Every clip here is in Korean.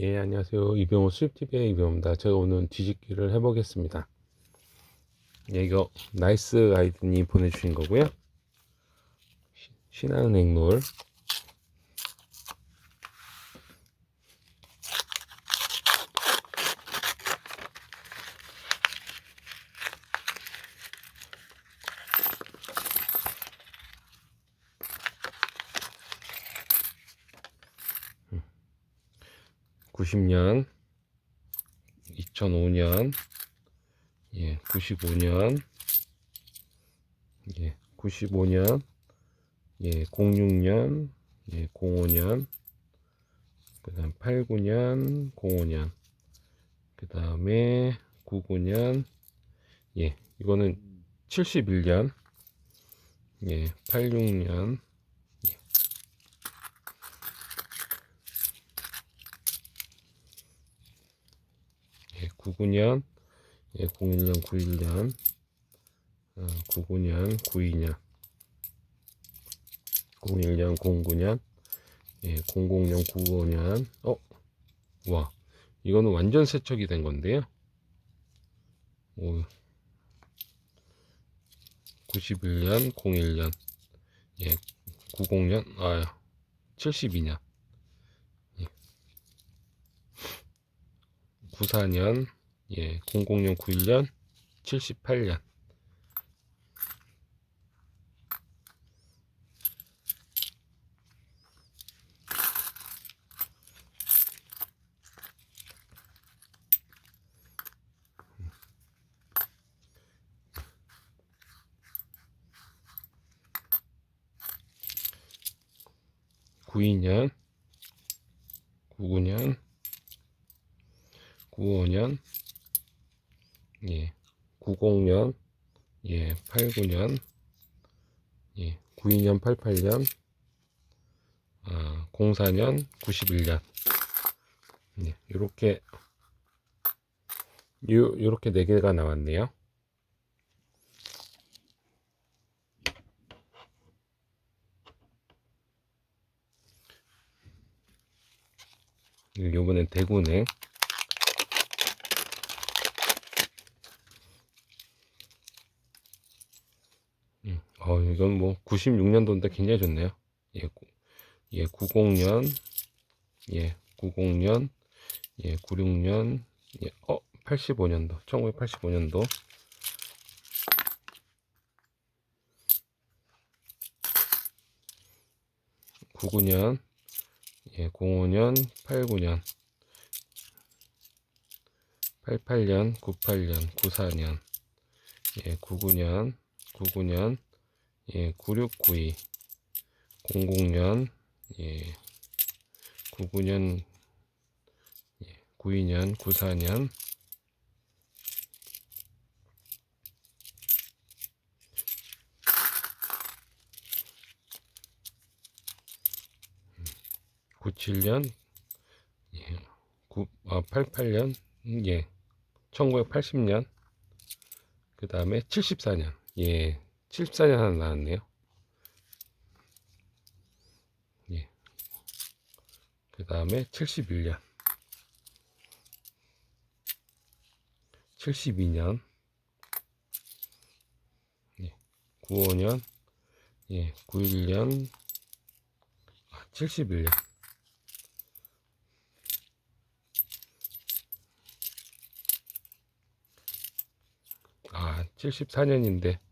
예, 안녕하세요. 이병호 수입TV의 이병호입니다. 제가 오늘 뒤집기를 해보겠습니다. 예, 이거 나이스 아이드님 보내주신 거고요. 시- 신한은행 롤. 구십 년 2005년, 예, 95년, 예, 95년, 예, 06년, 예, 05년, 그 다음 89년, 05년, 그 다음에 99년, 예, 이거는 71년, 예, 86년, 예, 99년, 예, 01년, 91년, 어, 99년, 92년, 01년, 09년, 예, 00년, 95년, 어, 와, 이거는 완전 세척이 된 건데요. 오, 91년, 01년, 예, 90년, 아, 72년, 94년, 예, 00년, 91년, 78년. 구이년, 구구년, 95년, 예, 90년, 예, 89년, 예, 92년, 88년, 아, 04년, 91년. 예, 요렇게, 요, 요렇게 네 개가 나왔네요. 요번엔 대구네. 음, 어, 이건 뭐 96년도인데 굉장히 좋네요. 예, 구- 예, 90년, 예, 90년, 예, 96년, 예, 어, 85년도, 1985년도, 구구년, 예, 05년, 89년, 88년, 98년, 94년, 예, 99년, 99년, 예, 9692, 00년, 예, 99년, 예, 92년, 94년, 구칠년. 예, 9, 아, 88년, 예, 1980년, 그 다음에 74년, 예, 74년 하나 나왔네요. 예, 그 다음에 71년, 72년, 예, 95년, 예, 91년, 아, 71년. 아, 74년인데,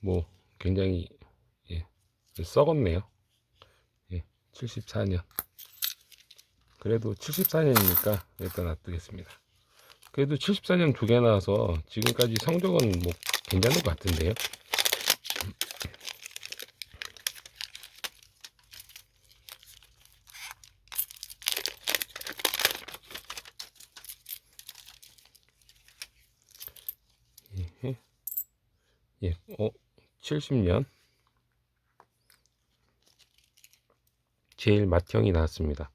뭐, 굉장히, 예, 썩었네요. 예, 74년. 그래도 74년이니까 일단 놔두겠습니다. 그래도 74년 두 개 나와서 지금까지 성적은 뭐, 괜찮은 것 같은데요. 예, 예, 어, 70년. 제일 맏형이 나왔습니다.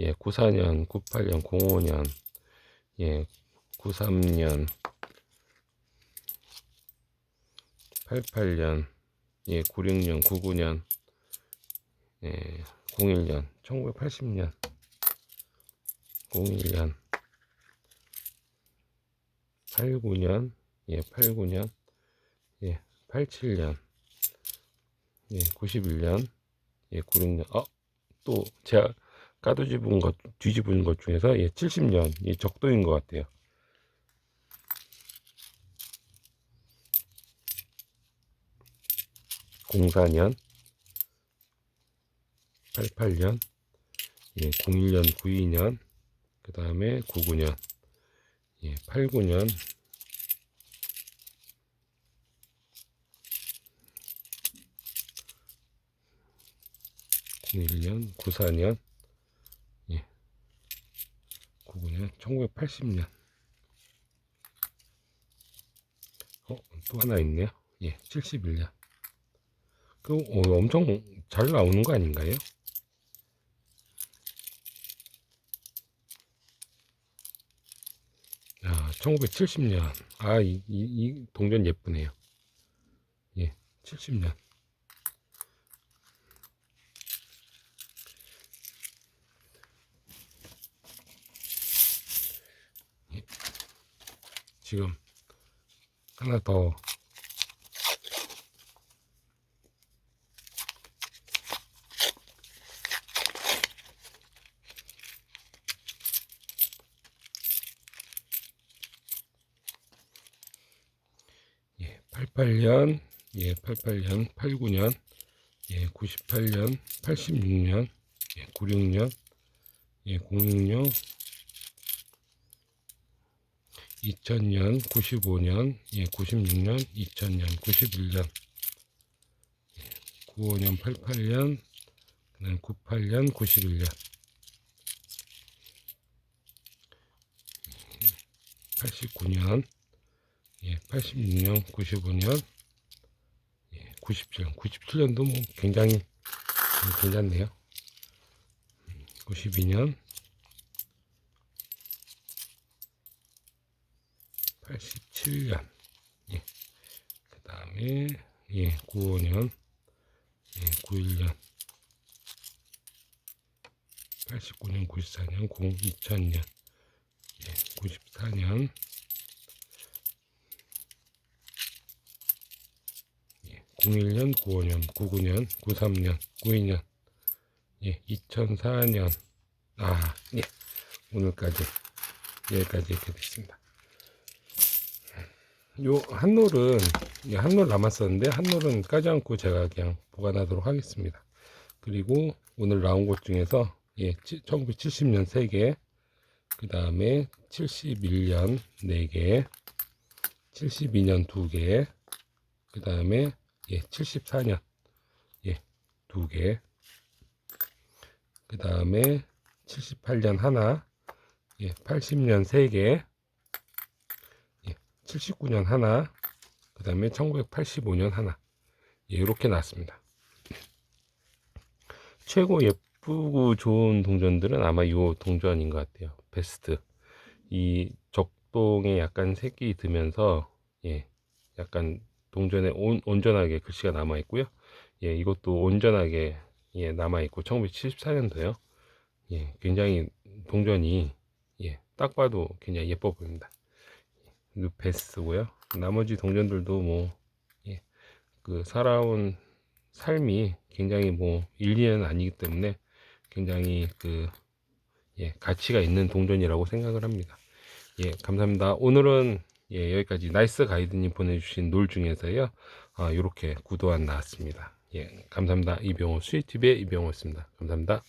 예, 94년, 98년, 05년, 예, 93년, 88년, 예, 96년, 99년, 예, 01년, 1980년, 01년 89년 예 89년 예 87년. 예 91년. 예 96년. 어또 제가 까두집은 것 뒤집은 것 중에서 예 70년. 예 적도인 것 같아요. 공사년. 88년. 예 01년 92년. 그 다음에 99년. 예 89년 01년 94년 예 99년 1980년 어 또 하나 있네요 예 71년 그 어, 엄청 잘 나오는 거 아닌가요? 야, 1970년. 아, 이, 이, 이 동전 예쁘네요. 예, 70년. 지금 하나 더. 예, 88년, 예, 88년, 89년, 예, 98년, 86년, 예, 96년, 예, 06년, 2000년, 95년, 예, 96년, 2000년, 91년, 예, 95년, 88년, 그다음 98년, 91년, 89년, 예, 86년, 95년, 예, 97년, 97년도 뭐 굉장히 음, 괜찮네요. 음, 92년, 87년, 예, 그 다음에 예, 95년, 예, 91년, 89년, 94년, 0, 2000년, 예, 94년, 01년, 95년, 99년, 93년, 92년, 예, 2004년, 아, 예, 오늘까지, 여기까지 이렇게 됐습니다. 요, 한롤은, 예, 한롤 남았었는데, 한롤은 까지 않고 제가 그냥 보관하도록 하겠습니다. 그리고 오늘 나온 것 중에서, 예, 1970년 3개, 그 다음에 71년 4개, 72년 2개, 그 다음에 예, 74년 예, 두 개. 그 다음에 78년 하나, 예, 80년 세 개, 예, 79년 하나, 그 다음에 1985년 하나. 예, 이렇게 나왔습니다. 최고 예쁘고 좋은 동전들은 아마 이 동전인 것 같아요. 베스트. 이 적동에 약간 색이 들면서, 예, 약간 동전에 온, 온전하게 글씨가 남아 있고요. 예, 이것도 온전하게 예, 남아 있고 1974년도요. 예, 굉장히 동전이 예, 딱 봐도 굉장히 예뻐 보입니다. 이 베스고요. 나머지 동전들도 뭐 예, 그 살아온 삶이 굉장히 뭐 일리는 아니기 때문에 굉장히 그 예, 가치가 있는 동전이라고 생각을 합니다. 예, 감사합니다. 오늘은 예, 여기까지 나이스 가이드님 보내주신 놀 중에서요. 아, 요렇게 구도안 나왔습니다. 예, 감사합니다. 이병호 스위티비의 이병호였습니다. 감사합니다.